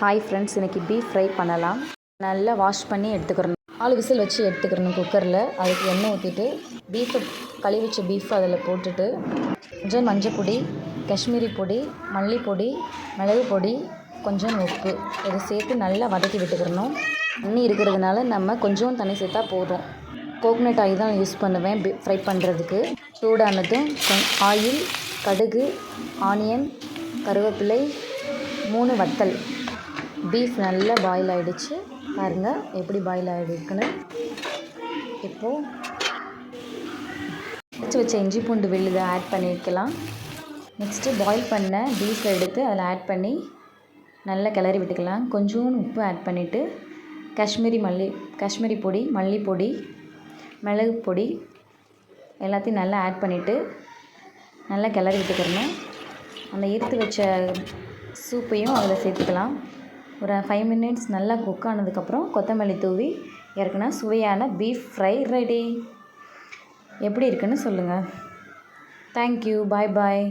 Hi friends இன்றைக்கி beef fry பண்ணலாம். நல்லா வாஷ் பண்ணி எடுத்துக்கிறணும். நாலு விசில் வச்சு எடுத்துக்கிறணும் குக்கரில் அதுக்கு எண்ணெய் ஊற்றிட்டு பீஃபை கழுவி வச்ச பீஃப் அதில் போட்டுட்டு கொஞ்சம் மஞ்சள் பொடி காஷ்மீரி பொடி மல்லிப்பொடி மிளகு பொடி கொஞ்சம் உப்பு. இதை சேர்த்து நல்லா வதக்கி விட்டுக்கிறணும். தண்ணி இருக்கிறதுனால நம்ம கொஞ்சம் தண்ணி சேர்த்தா போதும். கோகனட் ஆயில் தான் யூஸ் பண்ணுவேன் பி ஃப்ரை பண்ணுறதுக்கு சூடானதும் ஆயில் கடுகு ஆனியன் கருவேப்பிலை மூணு வத்தல். பீஃப் நல்லா பாயில் ஆகிடுச்சு பாருங்கள் எப்படி பாயில் ஆகிடுக்குன்னு இப்போது வச்சு வச்ச இஞ்சி பூண்டு விழுதை ஆட் பண்ணிக்கலாம். நெக்ஸ்ட்டு பாயில் பண்ண பீஃப் எடுத்து அதில் ஆட் பண்ணி நல்லா கிளறி விட்டுக்கலாம். கொஞ்சோண்டு உப்பு ஆட் பண்ணிவிட்டு காஷ்மீரி மல்லி காஷ்மீரி பொடி மல்லிப்பொடி மிளகு பொடி எல்லாத்தையும் நல்லா ஆட் பண்ணிவிட்டு நல்லா கிளறி விட்டுக்கிறணும். அந்த எடுத்து வச்ச சூப்பையும் அதில் சேர்த்துக்கலாம். ஒரு ஃபைவ் மினிட்ஸ் நல்லா குக் ஆனதுக்கப்புறம் கொத்தமல்லி தூவி இறக்குனா சுவையான பீஃப் ஃப்ரை ரெடி எப்படி இருக்குன்னு சொல்லுங்கள் தேங்க்யூ பாய் பாய்